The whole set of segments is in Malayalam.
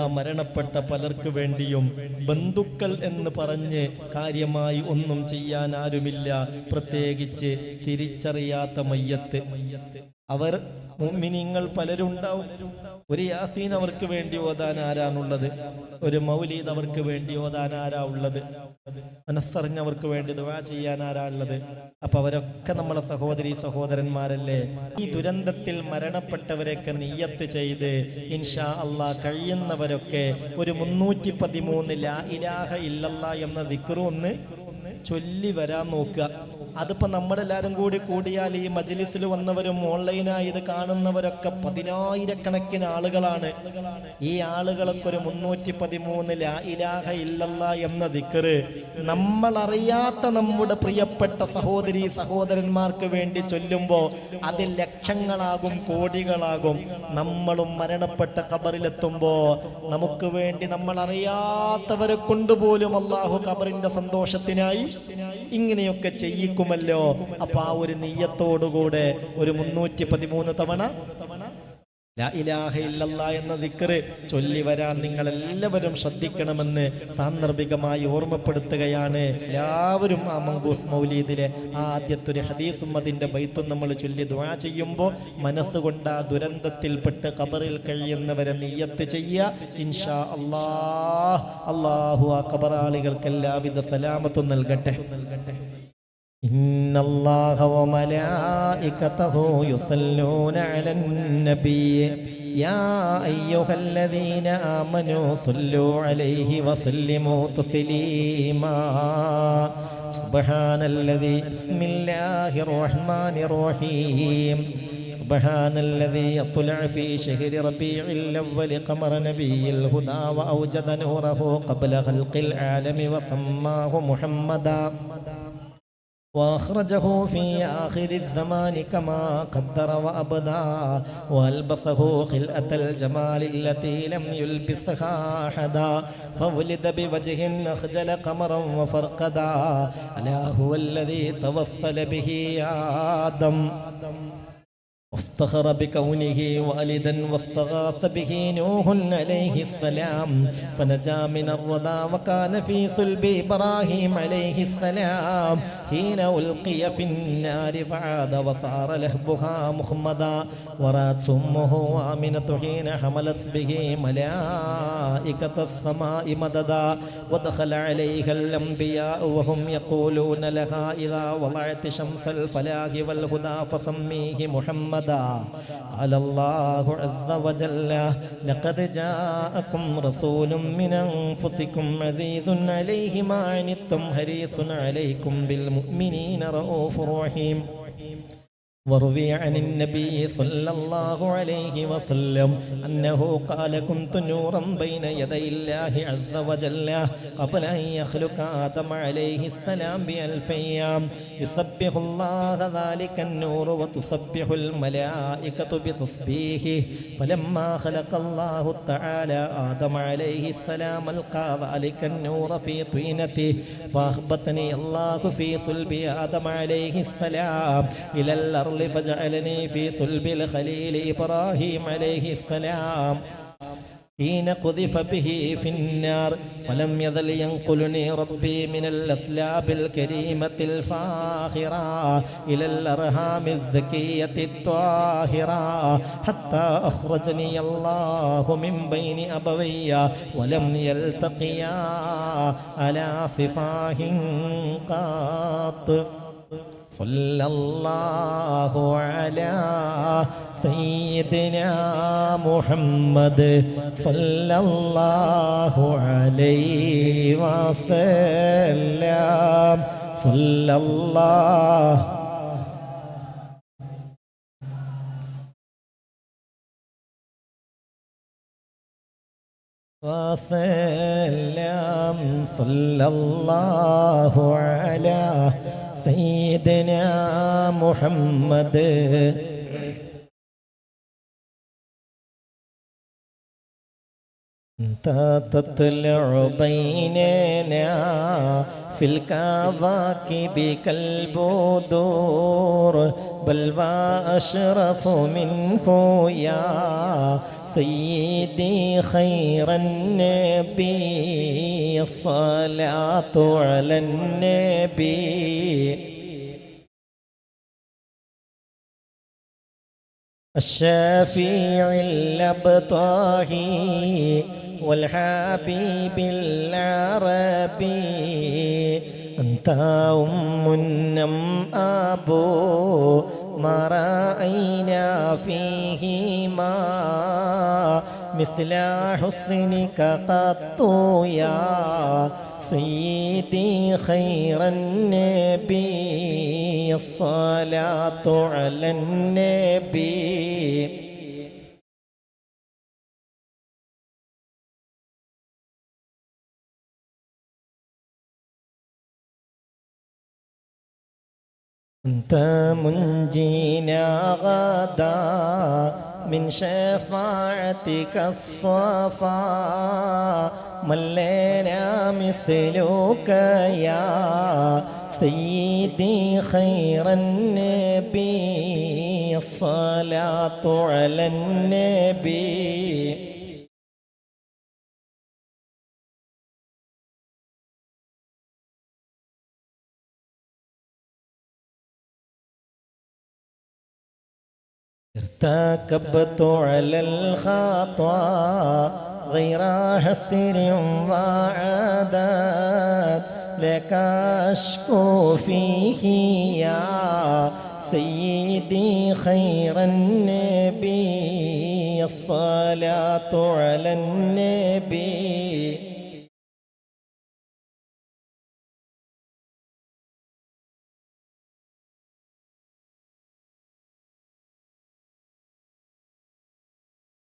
ആ മരണപ്പെട്ട പലർക്ക് വേണ്ടിയും ബന്ധുക്കൾ എന്ന് പറഞ്ഞ് കാര്യമായി ഒന്നും ചെയ്യാൻ ആരുമില്ല. പ്രത്യേകിച്ച് തിരിച്ചറിയാത്ത മയ്യത്ത്. അവർ മുഅ്മിനീങ്ങൾ പലരുണ്ടാവും. ഒരു യാസീൻ അവർക്ക് വേണ്ടി ഓതാൻ ആരാണുള്ളത്? ഒരു മൗലീദ് അവർക്ക് വേണ്ടി ഓതാൻ ആരാ ഉള്ളത്? മനസ്സറിഞ്ഞവർക്ക് വേണ്ടി ദുവാ ചെയ്യാൻ ആരാ ഉള്ളത്? അപ്പൊ അവരൊക്കെ നമ്മളെ സഹോദരി സഹോദരന്മാരല്ലേ? ഈ ദുരന്തത്തിൽ മരണപ്പെട്ടവരെയൊക്കെ നീയത്ത് ചെയ്ത് ഇൻഷാ അള്ളാ കഴിയുന്നവരൊക്കെ ഒരു മുന്നൂറ്റി പതിമൂന്ന് ലാ ഇലാഹ ഇല്ലല്ല എന്ന ദിക്റു ഒന്ന് ചൊല്ലി വരാൻ നോക്കുക. അതിപ്പോ നമ്മളെല്ലാവരും കൂടി കൂടിയാൽ ഈ മജ്ലിസിൽ വന്നവരും ഓൺലൈനായി ഇത് കാണുന്നവരൊക്കെ പതിനായിരക്കണക്കിന് ആളുകളാണ്. ഈ ആളുകളൊക്കെ ഒരു മുന്നൂറ്റി പതിമൂന്ന് ഇലാഹ ഇല്ലല്ല എന്ന ദിക്കറ് നമ്മളറിയാത്ത നമ്മുടെ പ്രിയപ്പെട്ട സഹോദരി സഹോദരന്മാർക്ക് വേണ്ടി ചൊല്ലുമ്പോൾ അത് ലക്ഷങ്ങളാകും കോടികളാകും. നമ്മളും മരണപ്പെട്ട കബറിലെത്തുമ്പോൾ നമുക്ക് വേണ്ടി നമ്മൾ അറിയാത്തവരെ കൊണ്ടുപോലും അള്ളാഹു കബറിന്റെ സന്തോഷത്തിനായി ഇങ്ങനെയൊക്കെ ചെയ്യിക്കുമല്ലോ. അപ്പൊ ആ ഒരു നെയ്യത്തോടുകൂടെ ഒരു മുന്നൂറ്റി പതിമൂന്ന് തവണ എന്ന ദിക്കറ് ചൊല്ലി വരാൻ നിങ്ങൾ എല്ലാവരും ശ്രദ്ധിക്കണമെന്ന് സാന്ദർഭികമായി ഓർമ്മപ്പെടുത്തുകയാണ്. എല്ലാവരും ആ മങ്കൂസ് മൗലീദിലെ ആദ്യത്തെ ഒരു ഹദീസും അതിന്റെ ബൈത്തും നമ്മൾ ചൊല്ലി ദുആ ചെയ്യുമ്പോൾ മനസ്സുകൊണ്ട് ആ ദുരന്തത്തിൽപ്പെട്ട് കബറിൽ കഴിയുന്നവരെ നെയ്യത്ത് ചെയ്യുക. ഇൻഷാ അള്ളാഹ് അള്ളാഹു ആ കബറാളികൾക്ക് എല്ലാവിധ സലാമത്തും നൽകട്ടെ നൽകട്ടെ. إن الله وملائكته يصلون على النبي يا أيها الذين آمنوا صلوا عليه وسلموا تسليما سبحان الذي بسم الله الرحمن الرحيم سبحان الذي يطلع في شهر ربيع الأول قمر نبي الهدى وأوجد نوره قبل خلق العالم وسماه محمدا وأخرجه في آخر الزمان كما قدر وأبدى وألبسه خلأة الجمال التي لم يلبسها أحدا فولد بوجه أخجل قمرا وفرقدا ألا هو الذي توصل به آدم وافتخر بكونه والدا واستغاث به نوح عليه السلام فنجا من الردى وكان في صلب ابراهيم عليه السلام حين القي في النار فعاد وصار لهبها مخمدا ورات سمه امنه حين حملت به ملائكه السماء مددا ودخل عليها الانبياء وهم يقولون لها اذا وضعت شمس الفلاح والهدى فسميه محمدا قال الله عز وجل لقد جاءكم رسول من انفسكم عزيز عليه ما عنتم حريص عليكم بالمؤمنين رؤوف رحيم وروي عن النبي صلى الله عليه وسلم أنه قال كنت نورا بين يدي الله عز وجل قبل أن يخلق آدم عليه السلام بألف أيام يسبح الله ذلك النور وتسبح الملائكة بتسبيحه فلما خلق الله تعالى آدم عليه السلام ألقى ذلك النور في طينته فأخبتني الله في صلب آدم عليه السلام إلى الأرض فجعلني في صلب الخليل إبراهيم عليه السلام حين قذف به في النار فلم يزل ينقلني ربي من الأسلاب الكريمة الفاخرة إلى الأرهام الزكية الطاهرة حتى أخرجني الله من بين أبوي ولم يلتقيا على صفاه قط صلى الله على سيدنا محمد. صلى الله عليه وسلم. صلى الله وسلم. صلى الله على سيدنا محمد. أنت تطلع بيننا في الكواكب كالبدور بل وأشرف منه يا سيدي خير النبي. الصلاة على النبي. الشافيع الأبطاهي والحبيب العربي أنت أم النم أبو ما رأينا فيهما مثل حسنك قط يا سيدي خير النبي الصلاة على النبي أنت منجينا غدا من شفاعتك الصفا. من مثلك يا سيدي خير النبي. الصلاة على النبي. ارتكبت على الخطا غير حسر وعدد لك أشكو فيه يا سيدي خير النبي. الصلاة على النبي.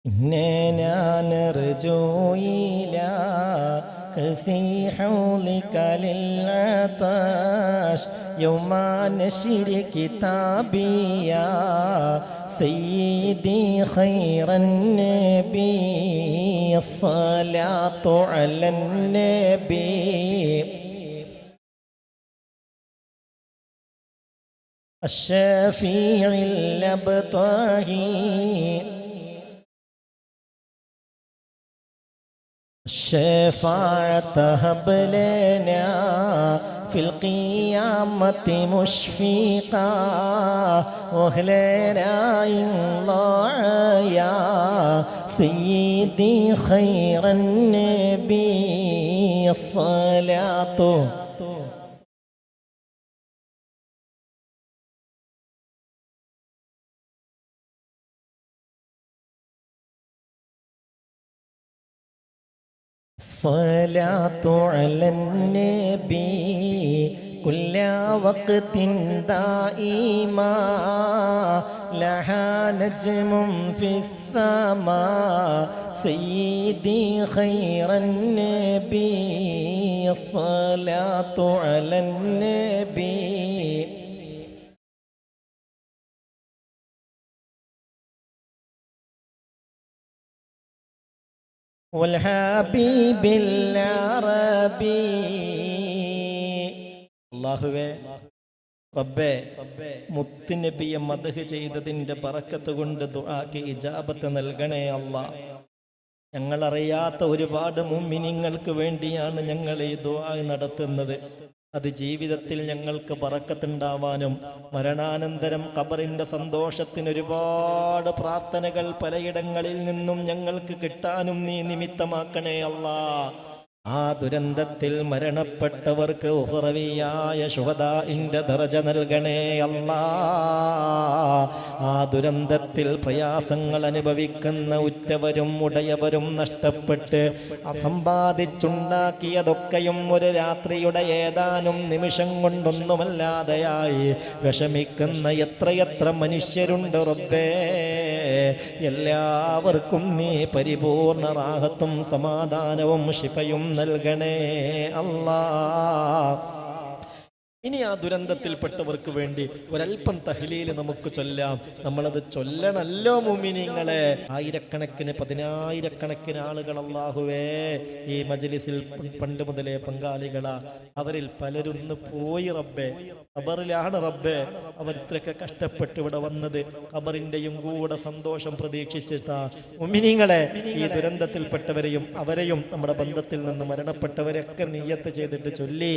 إننا نرجو إلى كسي حولك للعطش يوم نشر كتابي يا سيدي خير النبي الصلاة على النبي الشافيع الأبطاهي الشفاعة هب في القيامة مشفقا. واهلنا الله يا سيدي خير النبي. الصلاة الصلاة على النبي كل وقت دائما لها نجم في السماء سيدي خير النبي الصلاة على النبي അള്ളാഹുവേ റബ്ബേ മുത്തുനബിയെ മദഹ് ചെയ്തതിന്റെ പറക്കത്ത് കൊണ്ട് ദുആക്ക് ഇജാബത്ത് നൽകണേ അല്ല. ഞങ്ങളറിയാത്ത ഒരുപാട് മുമ്മിനിങ്ങൾക്ക് വേണ്ടിയാണ് ഞങ്ങൾ ഈ ദുആ നടത്തുന്നത്. അത് ജീവിതത്തിൽ ഞങ്ങൾക്ക് പറക്കത്തുണ്ടാവാനും മരണാനന്തരം ഖബറിന്റെ സന്തോഷത്തിന് ഒരുപാട് പ്രാർത്ഥനകൾ പലയിടങ്ങളിൽ നിന്നും ഞങ്ങൾക്ക് കിട്ടാനും നീ നിമിത്തമാക്കണേ അല്ലാ. ആ ദുരന്തത്തിൽ മരണപ്പെട്ടവർക്ക് ഉഹറവിയായ ശുഹദാഇന്റെ ദർജ നൽകണേ അല്ലാ. ആ ദുരന്തത്തിൽ പ്രയാസങ്ങൾ അനുഭവിക്കുന്ന ഉറ്റവരും ഉടയവരും നഷ്ടപ്പെട്ട് സമ്പാദിച്ചുണ്ടാക്കിയതൊക്കെയും ഒരു രാത്രിയുടെ ഏതാനും നിമിഷം കൊണ്ടൊന്നുമല്ലാതെയായി വിഷമിക്കുന്ന എത്രയെത്ര മനുഷ്യരുണ്ട് റബ്ബേ. എല്ലാവർക്കും നീ പരിപൂർണ റാഹത്തും സമാധാനവും ശിഫയും നൽകണേ അല്ലാ ഇനി ആ ദുരന്തത്തിൽപ്പെട്ടവർക്ക് വേണ്ടി ഒരല്പം തഹ്ലീൽ നമുക്ക് ചൊല്ലാം. നമ്മളത് ചൊല്ലണല്ലോ മുമിനിങ്ങളെ. ആയിരക്കണക്കിന് പതിനായിരക്കണക്കിന് ആളുകൾ അള്ളാഹുവേ ഈ മജലിസിൽ പണ്ട് മുതലേ പങ്കാളികളാ. അവരിൽ പലരും പോയി റബ്ബേ. ഖബറിലാണ് റബ്ബേ. അവർ ഇത്രയൊക്കെ കഷ്ടപ്പെട്ട് ഇവിടെ വന്നത്. ഖബറിന്റെയും കൂടെ സന്തോഷം പ്രതീക്ഷിച്ചിട്ടാ. മുമിനിങ്ങളെ ഈ ദുരന്തത്തിൽപ്പെട്ടവരെയും അവരെയും നമ്മുടെ ബന്ധത്തിൽ നിന്ന് മരണപ്പെട്ടവരെയൊക്കെ നീയത്ത് ചെയ്തിട്ട് ചൊല്ലി.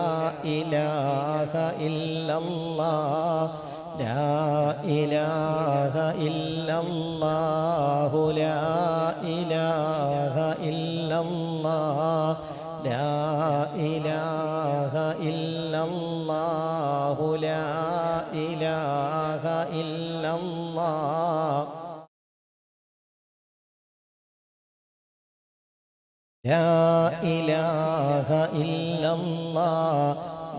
إله إلا الله لا إله إلا الله لا إله إلا الله لا إله إلا الله لا إله إلا الله لا إله إلا الله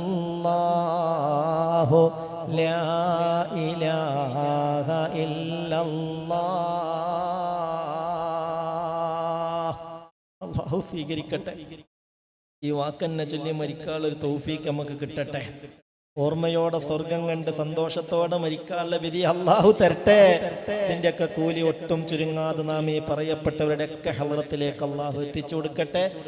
ഇല്ലല്ലാഹു ലാ ഇലാഹ ഇല്ലല്ലാഹു. സ്വീകരിക്കട്ടെ. ഈ വാക്കെന്നെ ചൊല്ലി മരിക്കാനുള്ളൊരു തൗഫീക്ക് നമുക്ക് കിട്ടട്ടെ. ഓർമ്മയോടെ സ്വർഗം കണ്ട് സന്തോഷത്തോടെ മരിക്കാനുള്ള വിധി അള്ളാഹു തരട്ടെ. ഇതിന്റെയൊക്കെ കൂലി ഒട്ടും ചുരുങ്ങാതെ നാം ഈ പറയപ്പെട്ടവരുടെയൊക്കെ ഹവറത്തിലേക്ക് അള്ളാഹു എത്തിച്ചു കൊടുക്കട്ടെ.